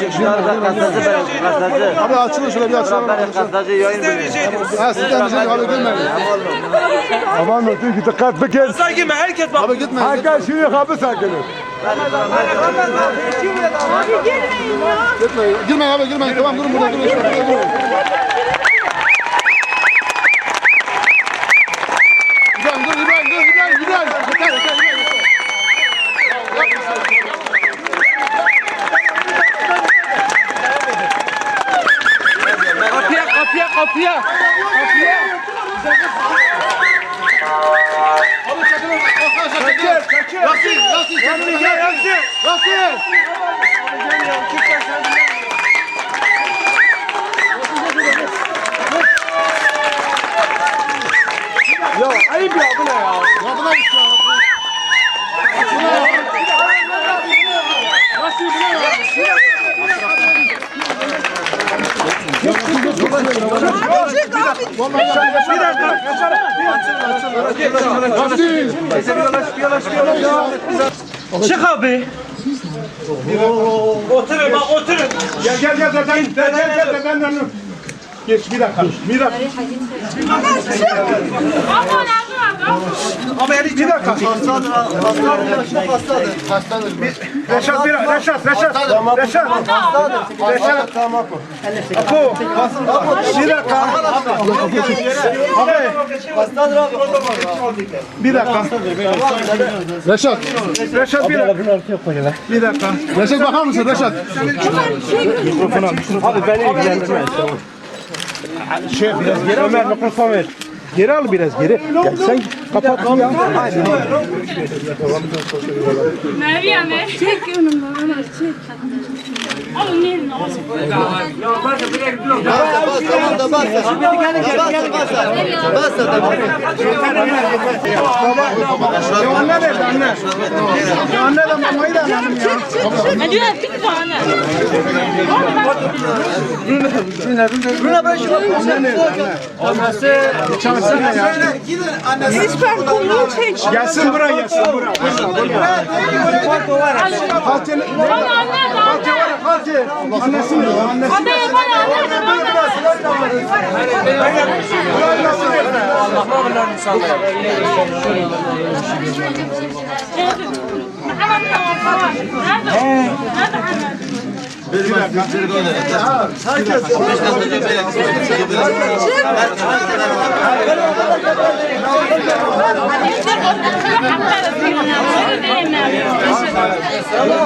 Çocuklar da kastacı ben kastacı. Abi açılın şöyle bir açılın. Ben kastacı yayın bölümü. Ha sizden rica abi girmeyin. Aman diyor ki dikkat bir gel. Sen girme herkes bak. Abi gitme. Herkes şimdi kapı sakını. Abi girmeyin ya. Girmeyin. Girmeyin abi girmeyin. Tamam durun burada durun. Çık abi. Oturun bak oturun. Gel gel gel gel gel gel gel gel gel. Geç bir dakika. Bir dakika. Ama yani Bir dakika. Reşat bir Reşat Reşat. Reşat. Reşat. Apo. Bir dakika. Abi. Bir dakika. Reşat. Reşat bir dakika. Bir dakika. Reşat bakar mısın Reşat? Abi beni ilgilendirmez. Şey biraz geri Ömer mikrofon ver. Geri al biraz geri. Ya sen Kapat ya. Hadi. Meryem'e. Çek önümden Ömer çek. Alın yerini. Basta bırak dur. Basta basta basta. Basta basta. Basta da. Anne ver anne. Anne de mamayı da annem ya. Hadi ver bir tane. Rüne, Rüne, Rüne ben şimdi. Annesi. Annesi. Annesi. Annesi. Annesi. Annesi. Lütfen konuyu seç. Gelsin bura gelsin bura. Kalkın. Bana anlat anlat. Annesi mi? Annesi. Adaya bana anlat. Allah'a emanet insanlar. Nerede? Nerede? Nerede?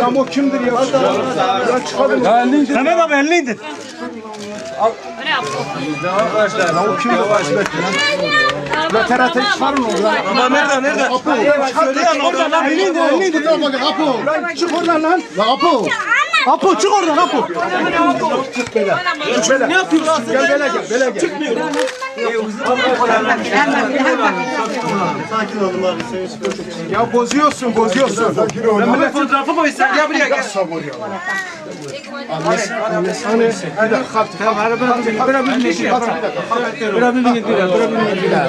Ama kimdir ya? Mehmet abi elliydin. Arkadaşlar. Ya o kim yavaş bekle lan. La terate çıkar mı lan? Ama nerede nerede? Apo. Çıkar lan oradan lan. Elini indir elini indir. Lan çık oradan lan. La Apo. Apo çık oradan Apo. Çık böyle. Ne yapıyorsun? Gel böyle gel. Böyle gel. Çıkmıyor. Sakin olun abi. Ya bozuyorsun, bozuyorsun. Sakin olun. Ben böyle fotoğrafı koysam gel buraya gel. Sabır ya. Annesi, annesi. Hadi kalk. Tamam, hadi ben bir dakika. Biraz bir dakika. Biraz bir dakika. Biraz bir dakika.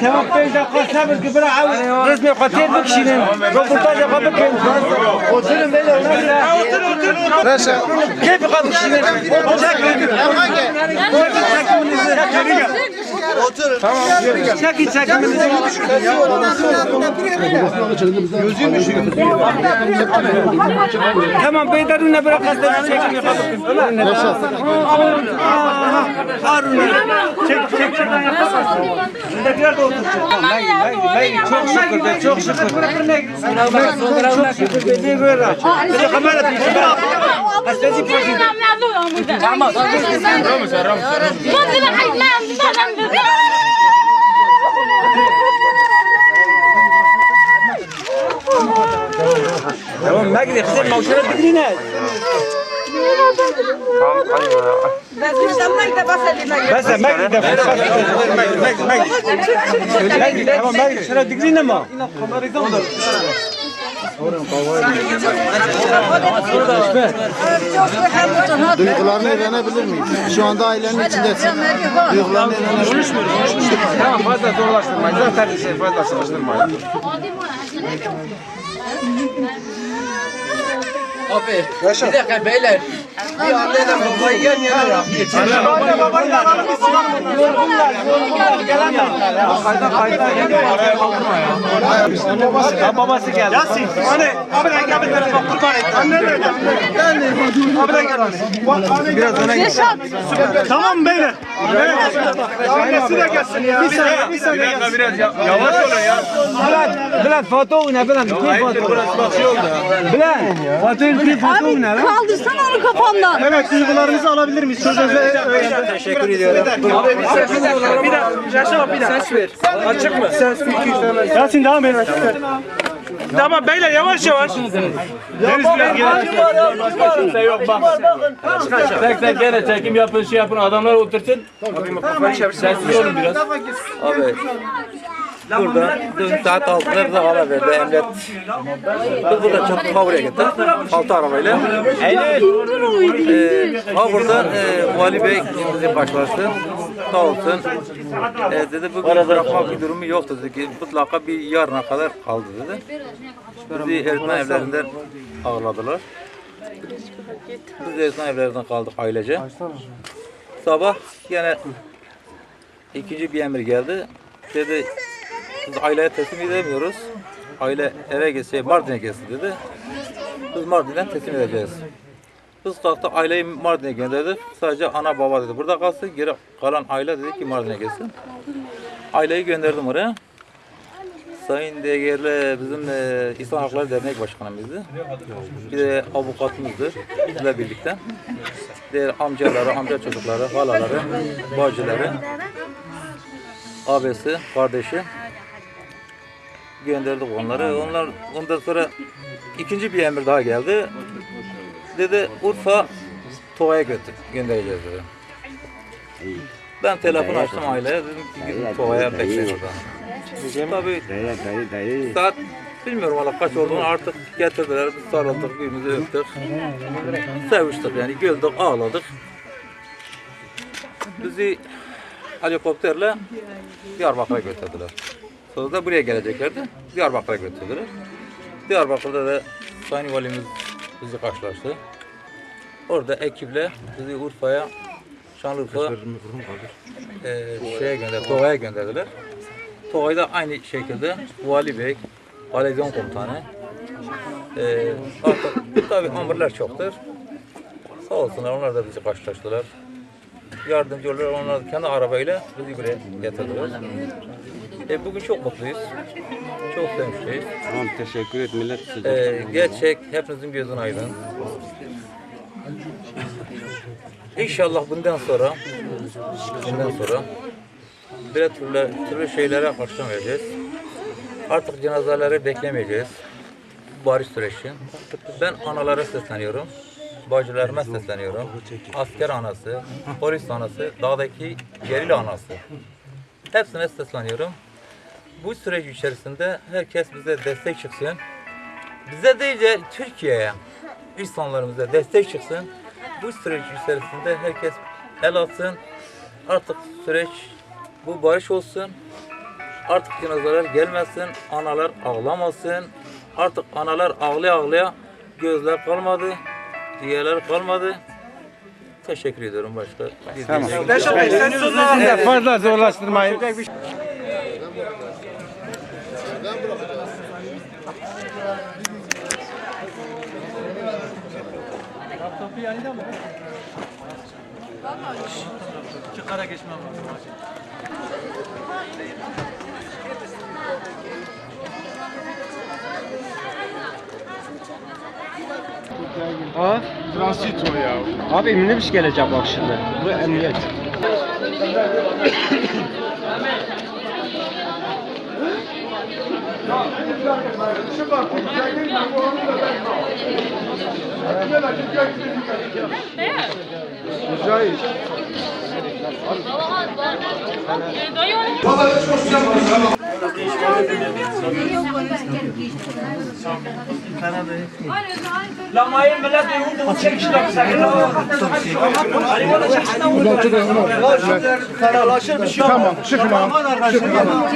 تمام پیش دقت سبز که برای اول رسم قتل بکشینن رپورتاج قبل بکن خودتون میل نمیره خودتون خودتون کیف قتل بکشینن Hangi? Takımınızı geri gel kaldı kişinin. Çekin çekiminizi. Çekin çekiminizi. Tamam Beydar'ınla bırak hastane çekim yapalım. Harun. Çek çek çek. De otursun. Çok şükür de çok şükür. Çok şükür. Dediği göre. Bir de kamera değil. Hastacı poşeti. Tamam. Ramiz, Ramiz. Tamam yaşadım bugün. تمام مجدي خسر موشرة بجنينات بس مجدي ده مجدي مجدي مجدي تمام مجدي شرا دجرينا ما Duygularını öğrenebilir miyim? Şu anda ailenin içindesin. Duygularını öğrenebilir miyim? Tamam fazla zorlaştırmayın. Zaten şey fazla zorlaştırmayın. Abi bir dakika beyler. Bir anneyle babayı yan yana yap. Ya babası geldi. Yasin. Hani abi de gel bir tarafa kurban et. Anne de gel. Abi de gel. Biraz öne gel. Tamam beyler. Annesi de gelsin ya. Bir saniye bir saniye. Biraz yavaş olun ya. Bülent, Bülent foto ne Bülent? Kim foto? Burası bak oldu ya. Bülent, foto lan? Kaldırsana onu kafandan. Evet duygularınızı alabilir miyiz? Sözünüze teşekkür ediyorum. Abi bir dakika. Bir dakika. Yaşa bir dakika. Ses ver. Açık mı? Ses 2 Yasin devam edin. Tamam beyler yavaş yavaş. Deniz biraz geri. Kimse yok bak. Tek sen gene çekim yapın şey yapın adamlar otursun. Sessiz olun biraz. Abi. Burada dün saat 6'da ara verdi emniyet. Biz burada çok kavuraya gittik. Altı arabayla. Ee, ha burada e, Vali Bey bizi karşılaştı. Sağ olsun. E, dedi bugün bırakmak bir durumu yok dedi ki mutlaka bir yarına kadar kaldı dedi. Bizi öğretmen evlerinden ağırladılar. Biz de öğretmen evlerinden kaldık ailece. Sabah yine ikinci bir emir geldi. Dedi biz aileye teslim edemiyoruz. Aile eve gitse Mardin'e gelsin dedi. Biz Mardin'den teslim edeceğiz. Biz kalktık aileyi Mardin'e gönderdik. Sadece ana baba dedi. Burada kalsın. Geri kalan aile dedi ki Mardin'e gelsin. Aileyi gönderdim oraya. Sayın değerli bizim e, İnsan Hakları Dernek Başkanımızdı. Bir de avukatımızdır bizle birlikte. Diğer amcaları, amca çocukları, halaları, bacıları, abisi, kardeşi gönderdik onları. Onlar ondan sonra ikinci bir emir daha geldi. Dedi Urfa Tova'ya götür, göndereceğiz dedi. Ben telefon açtım aileye dedim ki gidin Tova'ya bekleyin orada. Tabii saat bilmiyorum valla kaç olduğunu artık getirdiler. Biz sarıldık, birbirimizi öptük. Seviştik yani güldük, ağladık. Bizi helikopterle Diyarbakır'a götürdüler. Sonra da buraya geleceklerdi. Diyarbakır'a götürdüler. Diyarbakır'da da Sayın Valimiz bizi karşılaştı. Orada ekiple bizi Urfa'ya, Şanlıurfa eee şeye gönder, Toga'ya gönderdiler. Toga'da aynı şekilde Vali Bey, Alezyon Komutanı, eee artık tabii amirler çoktur. Sağ olsunlar onlar da bizi karşılaştılar. Yardımcı. Onlar kendi arabayla bizi buraya getirdiler. E, bugün çok mutluyuz. Çok sevinçliyiz. Tamam teşekkür et millet. E, gerçek hepinizin gözün aydın. İnşallah bundan sonra bundan sonra böyle türlü, türlü şeylere karşı vereceğiz. Artık cenazeleri beklemeyeceğiz. Barış süreci. Ben analara sesleniyorum. Bacılarıma sesleniyorum. Asker anası, polis anası, dağdaki gerilla anası. Hepsine sesleniyorum. Bu süreç içerisinde herkes bize destek çıksın. Bize değil de Türkiye'ye, insanlarımıza destek çıksın. Bu süreç içerisinde herkes el atsın. Artık süreç bu barış olsun. Artık cenazeler gelmesin, analar ağlamasın. Artık analar ağlaya ağlaya gözler kalmadı, ciğerler kalmadı. Teşekkür ediyorum başka. Tamam. Fazla zorlaştırmayın. Transito ya. Abi minibüs gelecek bak şimdi. Bu emniyet. Dayı onu Lamayı millet uyudu. Çekişler sakın. Ali bana çekişler. Tamam çıkın abi. Çıkın.